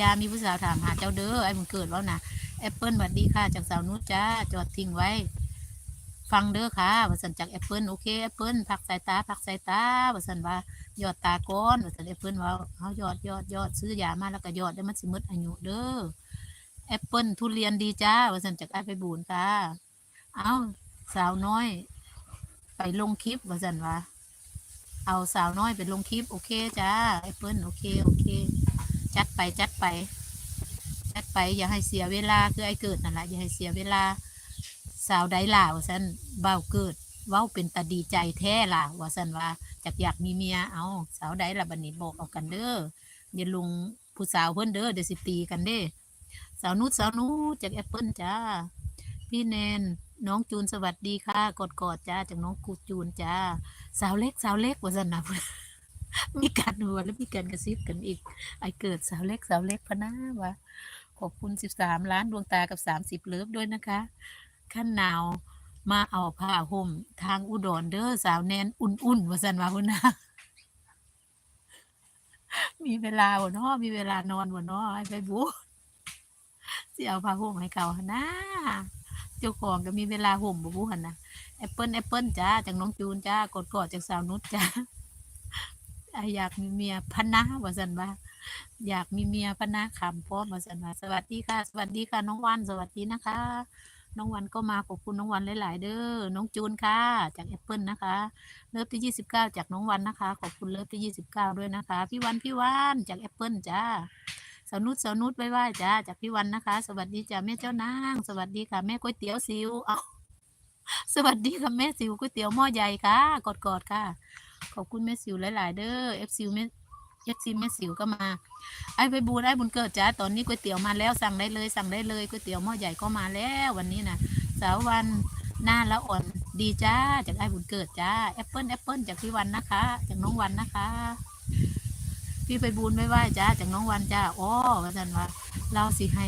ยามีผู้สาวถามหาเจ้าเด้อไอ้มันเกิดแล้วนะแอปเปิลสวัสดีค่ะจากสาวนุชจ้าจอดทิ้งไว้ ฟังเด้อค่ะว่าสันจากแอปเปิลโอเคแอปเปิลพักสายตาพักสายตาว่าสันว่ายอดตาก้อนว่าสันแอปเปิลว่าเขายอดยอดยอดซื้อยามาแล้วก็ยอดได้มันสิมดอายุเด้อแอปเปิลทุเรียนดีจ้าว่าสันจากไอ้ไปบูนค่ะเอาสาวน้อย ไปลงคลิปว่าสันว่าเอาสาวน้อยไปลงคลิปโอเคจ้าแอปเปิลโอเคโอเค จัดไปจัดไป จัดไปอย่าให้เสียเวลาคือไอ้เกิดนั่นแหละอย่าให้เสียเวลาสาวใดล่ะว่าสันเบ้าเกิดเว้าเป็นตาดีใจแท้ล่ะว่าสันว่าจากอยากมีเมียเอาสาวใดล่ะบัดนี้บอกเอากันเด้ออย่าลุงผู้สาวเพิ่อนเด้อเดี๋ยวสิตีกันเด้สาวนุชสาวนุชจากแอปเปิลจ้าพี่แนนน้องจูนสวัสดีค่ะกดกอดจ้าจากน้องกูจูนจ้า สาวเล็กสาวเล็กว่าสันนะ มีการหัวแล้วมีการกระซิบกันอีก ไอเกิดสาวเล็กสาวเล็กพะนะวะขอบคุณสิบสามล้านดวงตากับสามสิบเลิฟด้วยนะคะ ขั้นหนาวมาเอาผ้าห่มทางอุดรเด้อสาวแนนอุ่นๆว่าสันว่าพุ่นนะมีเวลาบ่เนามีเวลานอนบ่เนาไอ้ไปบุสิเอาผ้าห่มให้เขาหั่นนะเจ้าของก็มีเวลาห่มบ่บุหันนะแอปเปิลแอปเปิลจ้าจากน้องจูนจ้ากดกอดจากสาวนุชจ้า อยากมีเมียพนะว่าสันว่าอยากมีเมียพนะขำพร้อมว่าสันว่าสวัสดีค่ะ สวัสดีค่ะน้องวันสวัสดีนะคะ น้องวันก็มาขอบคุณน้องวันหลาย ๆ เด้อน้องจูนค่ะ จากแอปเปิลนะคะเลิฟที่ยี่สิบเก้าจากน้องวันนะคะ ขอบคุณเลิฟที่ยี่สิบเก้าด้วยนะคะ พี่วันพี่วันจากแอปเปิลจ้าสาวนุชสาวนุชไว้ไว้จ้าจากพี่วันนะคะ สวัสดีจ้าแม่เจ้านางสวัสดีค่ะแม่ก๋วยเตี๋ยวซิวเอาสวัสดีค่ะแม่ซิวก๋วยเตี๋ยวหม้อใหญ่ค่ะกอดๆค่ะ ขอบคุณแม่สิวหลาย ๆ เด้อเอฟซิวแม่เอฟซีแม่สิวก็มา ไอ้ไปบูนไอ้บุญเกิดจ้าตอนนี้ก๋วยเตี๋ยวมาแล้วสั่งได้เลย สั่งได้เลยก๋วยเตี๋ยวหม้อใหญ่ก็มาแล้ววันนี้นะสาววันหน้าละอ่อนดีจ้าจากไอ้บุญเกิดจ้าแอปเปิลแอปเปิลจากพี่วันนะคะ จากน้องวันนะคะ พี่ไปบูนไม่ไหวจ้าจากน้องวันจ้าอ๋อว่าจันว่าเราสิให้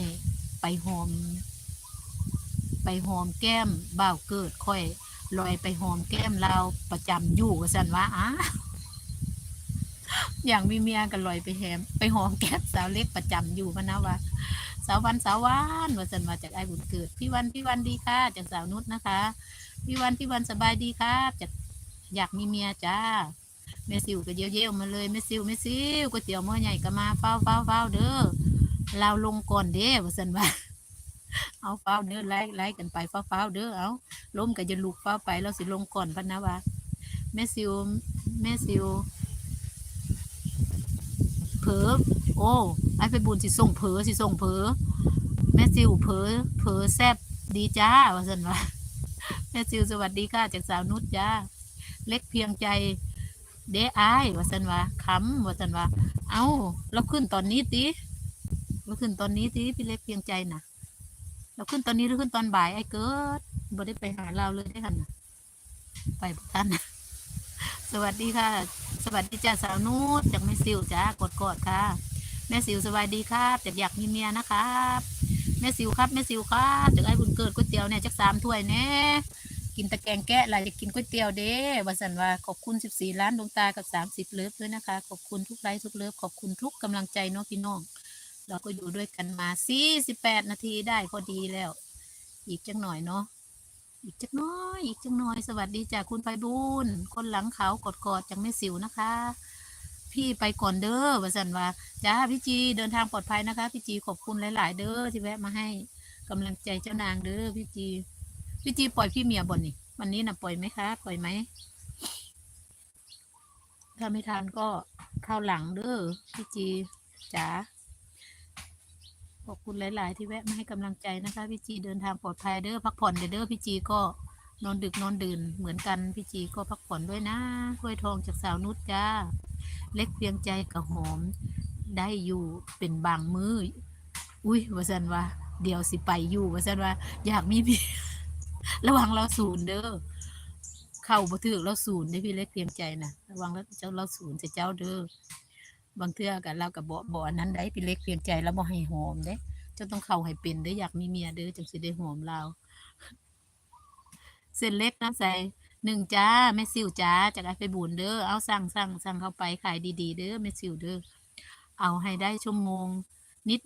ไปหอม ไปหอมแก้มบ่าวเกิดค่อย ลอยไปหอมแก้มเราประจำอยู่ว่าสันว่าอะอย่างมีเมียกันลอยไปแฮมไปหอมแก้มสาวเล็กประจำอยู่พนะว่าสาววันสาววันว่าสันว่าจากไอ้บุญเกิดพี่วันพี่วันดีค่ะจากสาวนุชนะคะพี่วันพี่วันสบายดีครับจากอยากมีเมียจ้าแม่ซิวก็เยี่ยวเยี่ยวมาเลยแม่ซิวแม่ซิวก๋วยเตี๋ยวหม้อใหญ่ก็มาเฝ้าเฝ้าเฝ้าเด้อเราลงก่อนเด้ว่าสันว่า เอาเฝ้าเด้อไล่ไล่กันไปเฝ้าเฝ้าเด้อเอาล้มก็จะลุกฟ้าไปเราสิลงก่อนพันนะวะแม่ซิวแม่ซิวเผลอโอ้ไอ้ไปบุญสิส่งเผลอสิส่งเผลอแม่ซิวเผลอเผลอแซบดีจ้าว่าสันวะแม่ซิวสวัสดีค่ะจากสาวนุชจ้าเล็กเพียงใจเด้อายว่าสันวะคำว่าสันวะเอาเราขึ้นตอนนี้ติเราขึ้นตอนนี้ติพี่เล็กเพียงใจน่ะ เราขึ้นตอนนี้หรือขึ้นตอนบ่ายไอ้เกิดบ่ได้ไปหาเราเลยได้ค่ะไปบ่ท่านสวัสดีค่ะ สวัสดีจ้าสาวนูดจากแม่ซิวจ้ากดกดค่ะ แม่ซิวสวัสดีครับจากอยากมีเมียนะครับแม่ซิวครับแม่ซิวครับจากไอ้บุญเกิดก๋วยเตี๋ยวเนี่ยจากสามถ้วยแน่กินตะแกงแกะอะไรจะกินก๋วยเตี๋ยวเด้วาสันว่าขอบคุณสิบสี่ล้านดวงตากับสามสิบเลิฟด้วยนะคะ ขอบคุณทุกไลค์ทุกเลิฟขอบคุณทุกกำลังใจเนาะพี่น้อง เราก็อยู่ด้วยกันมา48นาทีได้พอดีแล้ว อีกจังหน่อยเนาะอีกจักน้อย อีกจังหน่อย สวัสดีจากคุณไพบูลคนหลังเขากดกอดจากแม่สิวนะคะ พี่ไปก่อนเด้อว่าสันว่าจ้าพี่จีเดินทางปลอดภัยนะคะ พี่จีขอบคุณหลาย ๆ เด้อที่แวะมาให้กำลังใจเจ้านางเด้อพี่จี พี่จีปล่อยพี่เมียบ่นนี่วันนี้นะปล่อยไหมคะ ปล่อยไหมถ้าไม่ทานก็เข้าวหลังเด้อพี่จีจ๋า ขอบคุณหลาย ๆ ที่แวะมาให้กำลังใจนะคะพี่จีเดินทางปลอดภัยเด้อพักผ่อนเด้อพี่จีก็นอนดึกนอนดื่นเหมือนกันพี่จีก็พักผ่อนด้วยนะถ้วยทองจากสาวนุชจ้า เล็กเพียงใจกับหอม ได้อยู่เป็นบางมืออุ้ยว่าสันว่าเดี๋ยวสิไปอยู่ว่าสันว่า อยากมีพี่ ระวังเราศูนย์เด้อเข้าบ่ถือเราศูนย์ได้พี่เล็กเพียงใจนะระวังแล้วเจ้าเราศูนย์ใส่เจ้าเด้อ บางเทื่อกันเรากับบ่บ่อันนั้นได้พี่เล็กเพียงใจแล้วบ่ให้หอมเด้เจ้าต้องเข้าให้เป็นได้ออยากมีเมียเด้อจังสิได้หอมเรา เส้นเล็กน้ำใสหนึ่งจ้าแม่ซิวจ้าจากไอ้ไปบุญเด้อเอาสั่งสั่งสั่งเข้าไปขายดีๆ เด้อแม่ซิวเด้อเอาให้ได้ชั่วโมง